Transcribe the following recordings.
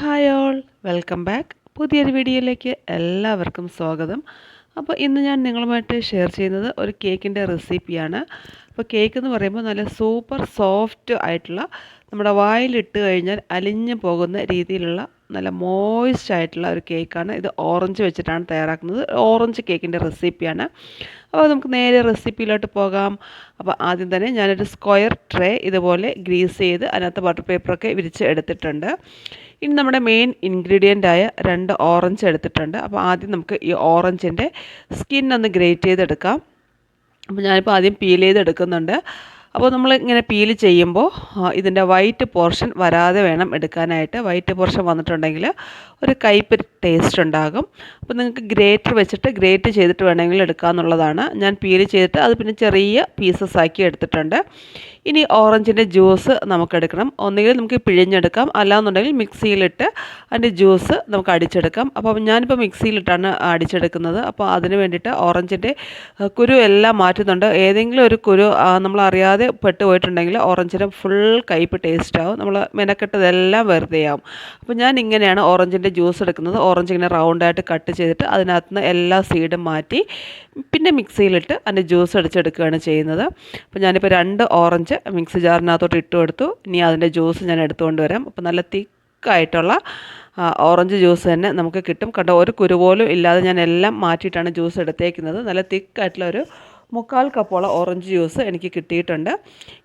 Hi all welcome back. പുതിയൊരു വീഡിയോയിലേക്ക് എല്ലാവർക്കും സ്വാഗതം. അപ്പോൾ ഇന്ന് ഞാൻ നിങ്ങളുമായിട്ട് ഷെയർ ചെയ്യുന്നത് ഒരു കേക്കിന്റെ റെസിപ്പിയാണ്. അപ്പോൾ കേക്ക് എന്ന് പറയുമ്പോൾ നല്ല സൂപ്പർ സോഫ്റ്റ് ആയിട്ടുള്ള നമ്മുടെ വായിലിട്ട് കഴിഞ്ഞാൽ അലിഞ്ഞു പോകുന്ന രീതിയിലുള്ള നല്ല മോയിസ്റ്റ് ആയിട്ടുള്ള ഒരു കേക്കാണ്. ഇത് ഓറഞ്ച് വെച്ചിട്ടാണ് തയ്യാറാക്കുന്നത്. ഓറഞ്ച് കേക്കിന്റെ റെസിപ്പിയാണ്. അപ്പോൾ നമുക്ക് നേരെ റെസിപ്പിയിലോട്ട് പോകാം. അപ്പോൾ ആദ്യം തന്നെ ഞാനൊരു സ്ക്വയർ ട്രേ ഇതുപോലെ ഗ്രീസ് ചെയ്ത് അതിനകത്ത് ബട്ടർ പേപ്പറൊക്കെ വിരിച്ച് എടുത്തിട്ടുണ്ട്. ഇനി നമ്മുടെ മെയിൻ ഇൻഗ്രീഡിയന്റായ രണ്ട് ഓറഞ്ച് എടുത്തിട്ടുണ്ട്. അപ്പോൾ ആദ്യം നമുക്ക് ഈ ഓറഞ്ചിന്റെ സ്കിൻ ഒന്ന് ഗ്രേറ്റ് ചെയ്തെടുക്കാം. അപ്പോൾ ഞാനിപ്പോൾ ആദ്യം പീൽ ചെയ്തെടുക്കുന്നുണ്ട്. അപ്പോൾ നമ്മൾ ഇങ്ങനെ പീൽ ചെയ്യുമ്പോൾ ഇതിന്റെ വൈറ്റ് പോർഷൻ വരാതെ വേണം എടുക്കാനായിട്ട്. വൈറ്റ് പോർഷൻ വന്നിട്ടുണ്ടെങ്കിൽ ഒരു കയ്പ്പ് ടേസ്റ്റ് ഉണ്ടാകും. അപ്പോൾ നിങ്ങൾക്ക് ഗ്രേറ്റർ വെച്ചിട്ട് ഗ്രേറ്റ് ചെയ്തിട്ട് വേണമെങ്കിൽ എടുക്കാമെന്നുള്ളതാണ് ഞാൻ പീൽ ചെയ്തിട്ട് അത് പിന്നെ ചെറിയ പീസസ് ആക്കി എടുത്തിട്ടുണ്ട്. ഇനി ഓറഞ്ചിന്റെ ജ്യൂസ് നമുക്കെടുക്കണം. ഒന്നുകിൽ നമുക്ക് പിഴിഞ്ഞെടുക്കാം. അല്ലാന്നുണ്ടെങ്കിൽ മിക്സിയിലിട്ട് അതിന്റെ ജ്യൂസ് നമുക്ക് അടിച്ചെടുക്കാം. അപ്പോൾ ഞാനിപ്പോൾ മിക്സിയിലിട്ടാണ് അടിച്ചെടുക്കുന്നത്. അപ്പോൾ അതിന് വേണ്ടിയിട്ട് ഓറഞ്ചിന്റെ കുരു എല്ലാം മാറ്റുന്നുണ്ട്. ഏതെങ്കിലും ഒരു കുരു നമ്മൾ അറിയാതെ പെട്ടുപോയിട്ടുണ്ടെങ്കിൽ ഓറഞ്ചിന്റെ ഫുൾ കയ്പ് ടേസ്റ്റ് ആവും നമ്മൾ മെനക്കെട്ടതെല്ലാം വെറുതെ ആവും അപ്പോൾ ഞാൻ ഇങ്ങനെയാണ് ഓറഞ്ചിന്റെ ജ്യൂസ് എടുക്കുന്നത്. ഓറഞ്ച് ഇങ്ങനെ റൗണ്ടായിട്ട് കട്ട് ചെയ്തിട്ട് അതിനകത്ത് നിന്ന് എല്ലാ സീഡും മാറ്റി പിന്നെ മിക്സിയിലിട്ട് അതിന്റെ ജ്യൂസ് അടിച്ചെടുക്കുകയാണ് ചെയ്യുന്നത്. അപ്പോൾ ഞാനിപ്പോൾ രണ്ട് ഓറഞ്ച് മിക്സി ജാറിനകത്തോട്ട് ഇട്ട് കൊടുത്തു ഇനി അതിന്റെ ജ്യൂസ് ഞാൻ എടുത്തുകൊണ്ട് വരാം. അപ്പോൾ നല്ല തിക്കായിട്ടുള്ള ഓറഞ്ച് ജ്യൂസ് തന്നെ നമുക്ക് കിട്ടും. കണ്ടോ ഒരു കുരു പോലും ഇല്ലാതെ ഞാൻ എല്ലാം മാറ്റിയിട്ടാണ് ജ്യൂസ് എടുത്തേക്കുന്നത്. നല്ല തിക്കായിട്ടുള്ള ഒരു മുക്കാൽ കപ്പോളം ഓറഞ്ച് ജ്യൂസ് എനിക്ക് കിട്ടിയിട്ടുണ്ട്.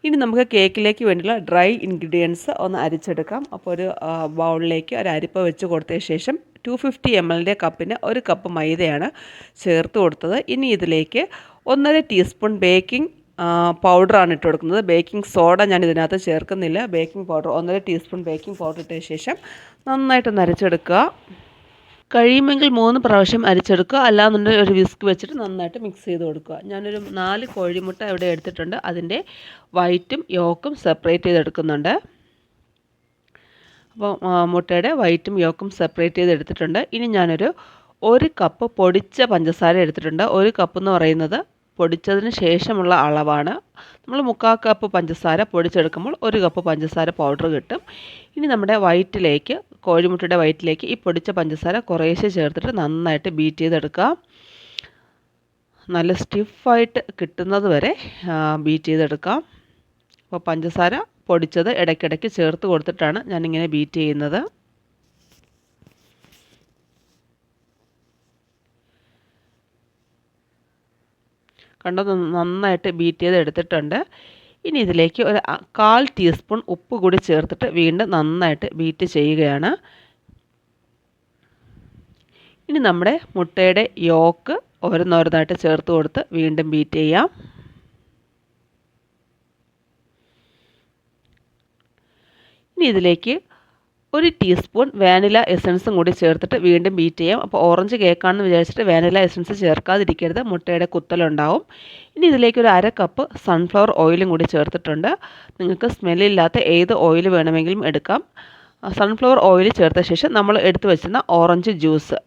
ഇനി നമുക്ക് കേക്കിലേക്ക് വേണ്ടിയുള്ള ഡ്രൈ ഇൻഗ്രീഡിയൻസ് ഒന്ന് അരിച്ചെടുക്കാം. അപ്പോൾ ഒരു ബൗളിലേക്ക് ഒരു അരിപ്പ വെച്ച് കൊടുത്ത ശേഷം ടു ഫിഫ്റ്റി എം എല്ലിന്റെ കപ്പിന് ഒരു കപ്പ് മൈദയാണ് ചേർത്ത് കൊടുത്തത്. ഇനി ഇതിലേക്ക് ഒന്നര ടീസ്പൂൺ ബേക്കിംഗ് പൗഡറാണ് ഇട്ട് കൊടുക്കുന്നത് ബേക്കിംഗ് സോഡ ഞാൻ ഇതിനകത്ത് ചേർക്കുന്നില്ല. ബേക്കിംഗ് പൗഡർ ഒന്നര ടീസ്പൂൺ ബേക്കിംഗ് പൗഡർ ഇട്ട ശേഷം നന്നായിട്ട് നരച്ചെടുക്കുക. കഴിയുമെങ്കിൽ മൂന്ന് പ്രാവശ്യം അരിച്ചെടുക്കുക. അല്ലാന്നുണ്ടെങ്കിൽ ഒരു വിസ്ക് വെച്ചിട്ട് നന്നായിട്ട് മിക്സ് ചെയ്ത് കൊടുക്കുക. ഞാനൊരു നാല് കോഴിമുട്ട ഇവിടെ എടുത്തിട്ടുണ്ട്. അതിന്റെ വൈറ്റും യോക്കും സെപ്പറേറ്റ് ചെയ്തെടുക്കുന്നുണ്ട്. അപ്പോൾ മുട്ടയുടെ വൈറ്റും യോക്കും സെപ്പറേറ്റ് ചെയ്ത് എടുത്തിട്ടുണ്ട് ഇനി ഞാനൊരു ഒരു കപ്പ് പൊടിച്ച പഞ്ചസാര എടുത്തിട്ടുണ്ട്. ഒരു കപ്പ് എന്ന് പറയുന്നത് പൊടിച്ചതിന് ശേഷമുള്ള അളവാണ്. നമ്മൾ മുക്കാൽ കപ്പ് പഞ്ചസാര പൊടിച്ചെടുക്കുമ്പോൾ ഒരു കപ്പ് പഞ്ചസാര പൗഡർ കിട്ടും. ഇനി നമ്മുടെ വയറ്റിലേക്ക് കോഴിമുട്ടയുടെ വയറ്റിലേക്ക് ഈ പൊടിച്ച പഞ്ചസാര കുറേശ്ശെ ചേർത്തിട്ട് നന്നായിട്ട് ബീറ്റ് ചെയ്തെടുക്കുക. നല്ല സ്റ്റിഫായിട്ട് കിട്ടുന്നത് വരെ ബീറ്റ് ചെയ്തെടുക്കാം. അപ്പോൾ പഞ്ചസാര പൊടിച്ചത് ഇടയ്ക്കിടയ്ക്ക് ചേർത്ത് കൊടുത്തിട്ടാണ് ഞാനിങ്ങനെ ബീറ്റ് ചെയ്യുന്നത്. കണ്ടോ നന്നായിട്ട് ബീറ്റ് ചെയ്ത് എടുത്തിട്ടുണ്ട്. ഇനി ഇതിലേക്ക് ഒരു കാൽ ടീസ്പൂൺ ഉപ്പ് കൂടി ചേർത്തിട്ട് വീണ്ടും നന്നായിട്ട് ബീറ്റ് ചെയ്യുകയാണ്. ഇനി നമ്മുടെ മുട്ടയുടെ യോക്ക് ഓരോന്നോരോന്നായിട്ട് ചേർത്ത് കൊടുത്ത് വീണ്ടും ബീറ്റ് ചെയ്യാം. ഇനി ഇതിലേക്ക് ഒരു ടീസ്പൂൺ വാനില എസൻസും കൂടി ചേർത്തിട്ട് വീണ്ടും ബീറ്റ് ചെയ്യാം. അപ്പോൾ ഓറഞ്ച് കേക്കാണെന്ന് വിചാരിച്ചിട്ട് വാനില എസൻസ് ചേർക്കാതിരിക്കരുത്. മുട്ടയുടെ കുത്തലുണ്ടാവും. ഇനി ഇതിലേക്ക് ഒരു അര കപ്പ് സൺഫ്ലവർ ഓയിലും കൂടി ചേർത്തിട്ടുണ്ട്. നിങ്ങൾക്ക് സ്മെല്ലില്ലാത്ത ഏത് ഓയിൽ വേണമെങ്കിലും എടുക്കാം. സൺഫ്ലവർ ഓയിൽ ചേർത്ത ശേഷം നമ്മൾ എടുത്തു വെച്ചിരുന്ന ഓറഞ്ച് ജ്യൂസ്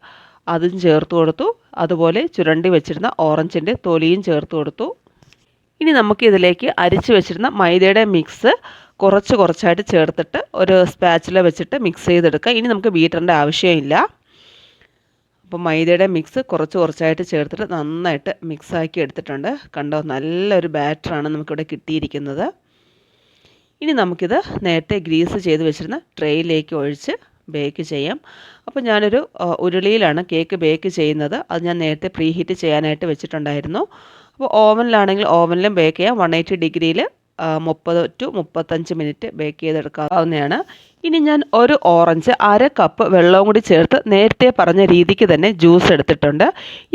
അതും ചേർത്ത് കൊടുത്തു. അതുപോലെ ചുരണ്ടി വെച്ചിരുന്ന ഓറഞ്ചിന്റെ തൊലിയും ചേർത്ത് കൊടുത്തു. ഇനി നമുക്ക് ഇതിലേക്ക് അരിച്ചു വെച്ചിരുന്ന മൈദയുടെ മിക്സ് കുറച്ച് കുറച്ചായിട്ട് ചേർത്തിട്ട് ഒരു സ്പാച്ചില വെച്ചിട്ട് മിക്സ് ചെയ്തെടുക്കുക ഇനി നമുക്ക് ബീറ്ററിന്റെ ആവശ്യമില്ല. അപ്പോൾ മൈദയുടെ മിക്സ് കുറച്ച് കുറച്ചായിട്ട് ചേർത്തിട്ട് നന്നായിട്ട് മിക്സാക്കി എടുത്തിട്ടുണ്ട്. കണ്ടോ നല്ലൊരു ബാറ്ററാണ് നമുക്കിവിടെ കിട്ടിയിരിക്കുന്നത്. ഇനി നമുക്കിത് നേരത്തെ ഗ്രീസ് ചെയ്ത് വെച്ചിരുന്ന ട്രേയിലേക്ക് ഒഴിച്ച് ബേക്ക് ചെയ്യാം. അപ്പോൾ ഞാനൊരു ഉരുളിയിലാണ് കേക്ക് ബേക്ക് ചെയ്യുന്നത്. അത് ഞാൻ നേരത്തെ പ്രീഹീറ്റ് ചെയ്യാനായിട്ട് വെച്ചിട്ടുണ്ടായിരുന്നു. അപ്പോൾ ഓവനിലാണെങ്കിൽ ഓവനിലും ബേക്ക് ചെയ്യാം. വൺ എയ്റ്റി ഡിഗ്രിയിൽ മുപ്പത് ടു മുപ്പത്തഞ്ച് മിനിറ്റ് ബേക്ക് ചെയ്തെടുക്കാവുന്നതാണ്. ഇനി ഞാൻ ഒരു ഓറഞ്ച് അര കപ്പ് വെള്ളവും കൂടി ചേർത്ത് നേരത്തെ പറഞ്ഞ രീതിക്ക് തന്നെ ജ്യൂസ് എടുത്തിട്ടുണ്ട്.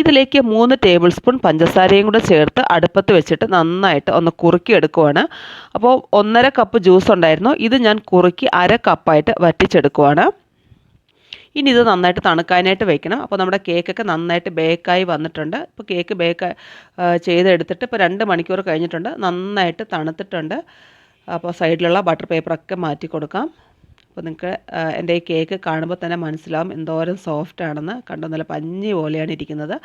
ഇതിലേക്ക് മൂന്ന് ടേബിൾ സ്പൂൺ പഞ്ചസാരയും കൂടെ ചേർത്ത് അടുപ്പത്ത് വെച്ചിട്ട് നന്നായിട്ട് ഒന്ന് കുറുക്കി എടുക്കുവാണ്. അപ്പോൾ ഒന്നര കപ്പ് ജ്യൂസ് ഉണ്ടായിരുന്നു. ഇത് ഞാൻ കുറുക്കി അര കപ്പായിട്ട് വറ്റിച്ചെടുക്കുവാണ്. ഇനി ഇത് നന്നായിട്ട് തണുക്കാനായിട്ട് വെക്കണം. അപ്പോൾ നമ്മുടെ കേക്കൊക്കെ നന്നായിട്ട് ബേക്കായി വന്നിട്ടുണ്ട്. ഇപ്പോൾ കേക്ക് ബേക്ക് ചെയ്തെടുത്തിട്ട് ഇപ്പോൾ രണ്ട് മണിക്കൂർ കഴിഞ്ഞിട്ടുണ്ട്. നന്നായിട്ട് തണുത്തിട്ടുണ്ട്. അപ്പോൾ സൈഡിലുള്ള ബട്ടർ പേപ്പറൊക്കെ മാറ്റി കൊടുക്കാം. അപ്പോൾ നിങ്ങൾക്ക് എന്റെ ഈ കേക്ക് കാണുമ്പോൾ തന്നെ മനസ്സിലാവും എന്തോരം സോഫ്റ്റ് ആണെന്ന്. കണ്ടോ നല്ല പഞ്ഞി പോലെയാണ് ഇരിക്കുന്നത്.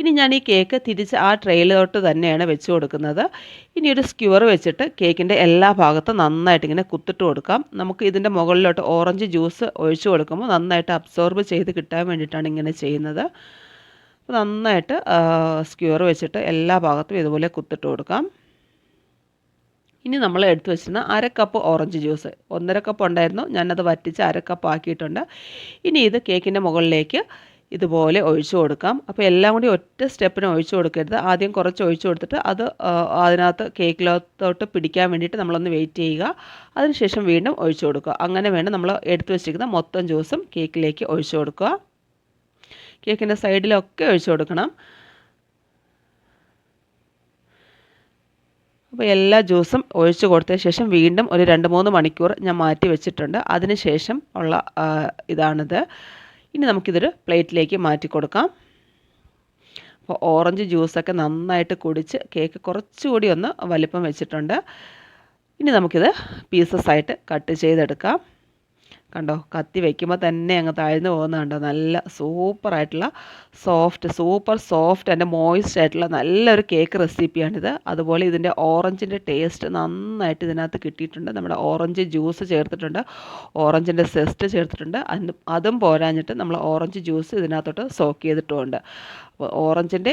ഇനി ഞാൻ ഈ കേക്ക് തിരിച്ച് ആ ട്രെയിലോട്ട് തന്നെയാണ് വെച്ച് കൊടുക്കുന്നത്. ഇനി ഒരു സ്ക്യൂർ വെച്ചിട്ട് കേക്കിന്റെ എല്ലാ ഭാഗത്തും നന്നായിട്ട് ഇങ്ങനെ കുത്തിട്ട് കൊടുക്കാം. നമുക്ക് ഇതിന്റെ മുകളിലോട്ട് ഓറഞ്ച് ജ്യൂസ് ഒഴിച്ചു കൊടുക്കുമ്പോൾ നന്നായിട്ട് അബ്സോർബ് ചെയ്ത് കിട്ടാൻ വേണ്ടിയിട്ടാണ് ഇങ്ങനെ ചെയ്യുന്നത്. അപ്പോൾ നന്നായിട്ട് സ്ക്യൂർ വെച്ചിട്ട് എല്ലാ ഭാഗത്തും ഇതുപോലെ കുത്തിട്ട് കൊടുക്കാം. ഇനി നമ്മൾ എടുത്തു വെച്ചിരുന്ന അര കപ്പ് ഓറഞ്ച് ജ്യൂസ് ഒന്നര കപ്പ് ഉണ്ടായിരുന്നു. ഞാനത് വറ്റിച്ച് അര കപ്പ് ആക്കിയിട്ടുണ്ട്. ഇനി ഇത് കേക്കിന്റെ മുകളിലേക്ക് ഇതുപോലെ ഒഴിച്ചു കൊടുക്കാം. അപ്പോൾ എല്ലാം കൂടി ഒറ്റ സ്റ്റെപ്പിന് ഒഴിച്ചു കൊടുക്കരുത്. ആദ്യം കുറച്ച് ഒഴിച്ചു കൊടുത്തിട്ട് അത് അതിനകത്ത് കേക്കിലോത്തോട്ട് പിടിക്കാൻ വേണ്ടിയിട്ട് നമ്മളൊന്ന് വെയിറ്റ് ചെയ്യുക. അതിനുശേഷം വീണ്ടും ഒഴിച്ചു കൊടുക്കുക. അങ്ങനെ വേണം നമ്മൾ എടുത്തു വെച്ചിരിക്കുന്ന മൊത്തം ജ്യൂസും കേക്കിലേക്ക് ഒഴിച്ചു കൊടുക്കുക. കേക്കിന്റെ സൈഡിലൊക്കെ ഒഴിച്ചു കൊടുക്കണം. അപ്പോൾ എല്ലാ ജ്യൂസും ഒഴിച്ചു കൊടുത്തതിന് ശേഷം വീണ്ടും ഒരു രണ്ട് മൂന്ന് മണിക്കൂർ ഞാൻ മാറ്റി വെച്ചിട്ടുണ്ട്. അതിന് ശേഷം ഉള്ള ഇതാണിത്. ഇനി നമുക്കിതൊരു പ്ലേറ്റിലേക്ക് മാറ്റി കൊടുക്കാം. അപ്പോൾ ഓറഞ്ച് ജ്യൂസൊക്കെ നന്നായിട്ട് കുടിച്ച് കേക്ക് കുറച്ചുകൂടി ഒന്ന് വലിപ്പം വെച്ചിട്ടുണ്ട്. ഇനി നമുക്കിത് പീസസ് ആയിട്ട് കട്ട് ചെയ്തെടുക്കാം. കണ്ടോ കത്തി വയ്ക്കുമ്പോൾ തന്നെ അങ്ങ് താഴ്ന്നു പോകുന്ന കണ്ടോ നല്ല സൂപ്പറായിട്ടുള്ള soft super soft and moist ആയിട്ടുള്ള നല്ലൊരു കേക്ക് റെസിപ്പിയാണിത് അതുപോലെ ഇതിന്റെ ഓറഞ്ചിന്റെ ടേസ്റ്റ് നന്നായിട്ട് ഇതിനകത്ത് കിട്ടിയിട്ടുണ്ട്. നമ്മുടെ ഓറഞ്ച് ജ്യൂസ് ചേർത്തിട്ടുണ്ട്. ഓറഞ്ചിന്റെ സെസ്റ്റ് ചേർത്തിട്ടുണ്ട്. അതും പോരാഞ്ഞിട്ട് നമ്മൾ ഓറഞ്ച് ജ്യൂസ് ഇതിനകത്തോട്ട് സോക്ക് ചെയ്തിട്ടുമുണ്ട്. ഓറഞ്ചിന്റെ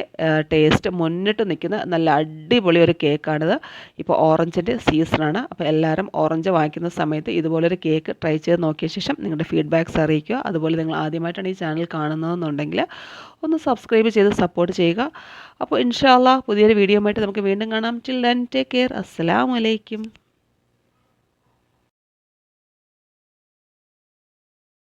ടേസ്റ്റ് മുന്നിട്ട് നിൽക്കുന്ന നല്ല അടിപൊളി ഒരു കേക്കാണിത് ഇപ്പോൾ ഓറഞ്ചിന്റെ സീസണാണ് അപ്പോൾ എല്ലാവരും ഓറഞ്ച് വാങ്ങിക്കുന്ന സമയത്ത് ഇതുപോലൊരു കേക്ക് ട്രൈ ചെയ്ത് നോക്കിയ ശേഷം നിങ്ങളുടെ ഫീഡ്ബാക്ക്സ് അറിയിക്കുക. അതുപോലെ നിങ്ങൾ ആദ്യമായിട്ടാണ് ഈ ചാനൽ കാണുന്നതെന്നുണ്ടെങ്കിൽ ഒന്ന് സബ്സ്ക്രൈബ് ചെയ്ത് സപ്പോർട്ട് ചെയ്യുക. അപ്പോൾ ഇൻഷാല്ല പുതിയൊരു വീഡിയോ ആയിട്ട് നമുക്ക് വീണ്ടും കാണാം. ടിൽ ദൻ ടേക്ക് കെയർ അസ്സലാമലൈക്കും